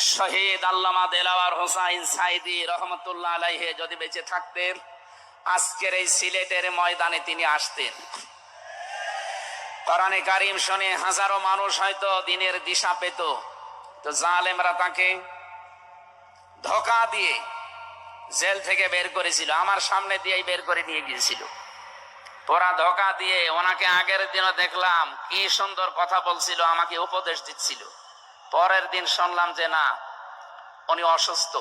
শহীদ আল্লামা দেলাওয়ার হোসাইন সাইদি রহমতুল্লাহ আলাইহে যদি বেঁচে থাকতেন, আজকের এই সিলেটের ময়দানে তিনি আসতেন। কোরআনে কারিম শুনে হাজারো মানুষ হয়তো দিনের দিশা পেত। তো জালেমরা তাকে ধোকা দিয়ে জেল থেকে বের করেছিল, আমার সামনে দিয়েই বের করে নিয়ে গিয়েছিল। ওরা ধোকা দিয়ে ওনাকে আগের দিনও দেখলাম, কি সুন্দর কথা বলছিল, আমাকে উপদেশ দিচ্ছিল। পরের দিন শুনলাম যে না, উনি অসুস্থ।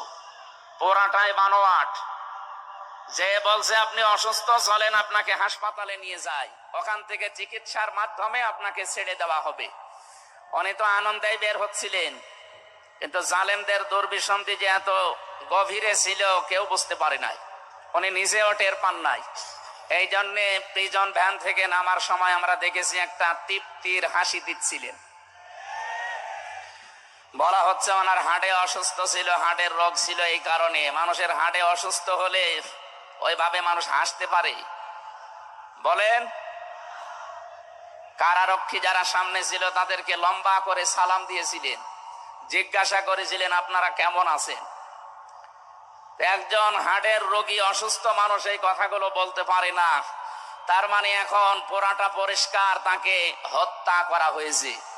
পোড়াটাই বানোয়াট। যে বলছে আপনি অসুস্থ, চলেন আপনাকে হাসপাতালে নিয়ে যায় ওখান থেকে চিকিৎসার মাধ্যমে আপনাকে ছেড়ে দেওয়া হবে। উনি তো আনন্দেই বের হচ্ছিলেন। কিন্তু জালেমদের দুর্বিসন্ধি যে এত গভীরে ছিল, কেউ বুঝতে পারে নাই। উনি নিজেও টের পান নাই। এই জন্যে প্রিজন ভ্যান থেকে নামার সময় আমরা দেখেছি একটা তৃপ্তির হাসি দিচ্ছিলেন। বলা হচ্ছে ওনার হাড়ে অসুস্থ ছিল হাড়ের রোগ ছিল এই কারণে। মানুষের হাড়ে অসুস্থ হলে ওইভাবে মানুষ হাসতে পারে। বলেন, কারারক্ষী যারা সামনে ছিল, তাদেরকে লম্বা করে সালাম দিয়েছিলেন। জিজ্ঞাসা করেছিলেন, আপনারা কেমন আছেন? একজন হাড়ের রোগী অসুস্থ মানুষ এই কথাগুলো বলতে পারে না। তার মানে এখন পোড়াটা পরিষ্কার, তাকে হত্যা করা হয়েছে।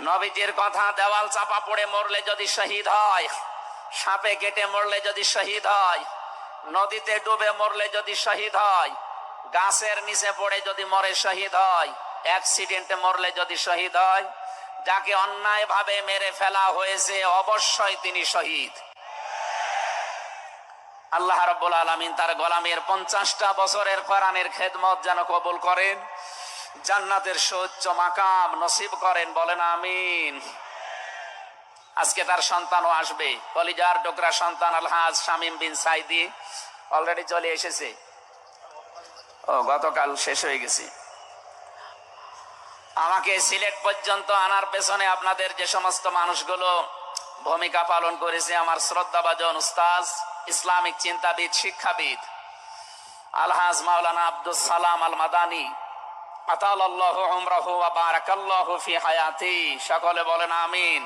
নবীজির কথা দেওয়াল চাপা পড়ে মরলে যদি শহীদ হয়, সাপে কেটে মরলে যদি শহীদ হয়, নদীতে ডুবে মরলে যদি শহীদ হয়, গাছের নিচে পড়ে যদি মরে শহীদ হয় অ্যাক্সিডেন্টে মরলে যদি শহীদ হয়, যাকে অন্যায় ভাবে মেরে ফেলা হয়েছে, অবশ্যই তিনি শহীদ। আল্লাহ রব্বুল আলমিন তার গোলামের পঞ্চাশটা বছরের কোরআনের খেদমত যেন কবুল করেন। জান্নাতের সৌচ্চ মাকাম নসিব করেন, বলেন আমিন। আজকে তার সন্তানও আসবে। কলিজার ডোকরা সন্তান আলহাজ শামিম বিন সাইদি অলরেডি চলে এসেছে। ও, গতকাল শেষ হয়ে গেছে। আমাকে সিলেট পর্যন্ত আনার পেছনে আপনাদের যে সমস্ত মানুষগুলো ভূমিকা পালন করেছে, আমার শ্রদ্ধাভাজন উস্তাজ, ইসলামিক চিন্তাবিদ, শিক্ষাবিদ, আলহাজ মাওলানা আব্দুল সালাম আল মাদানী আতাল আল্লাহ আমরাহু বারাকাল্লাহু ফি হায়াতি। সকলে বলেন আমিন।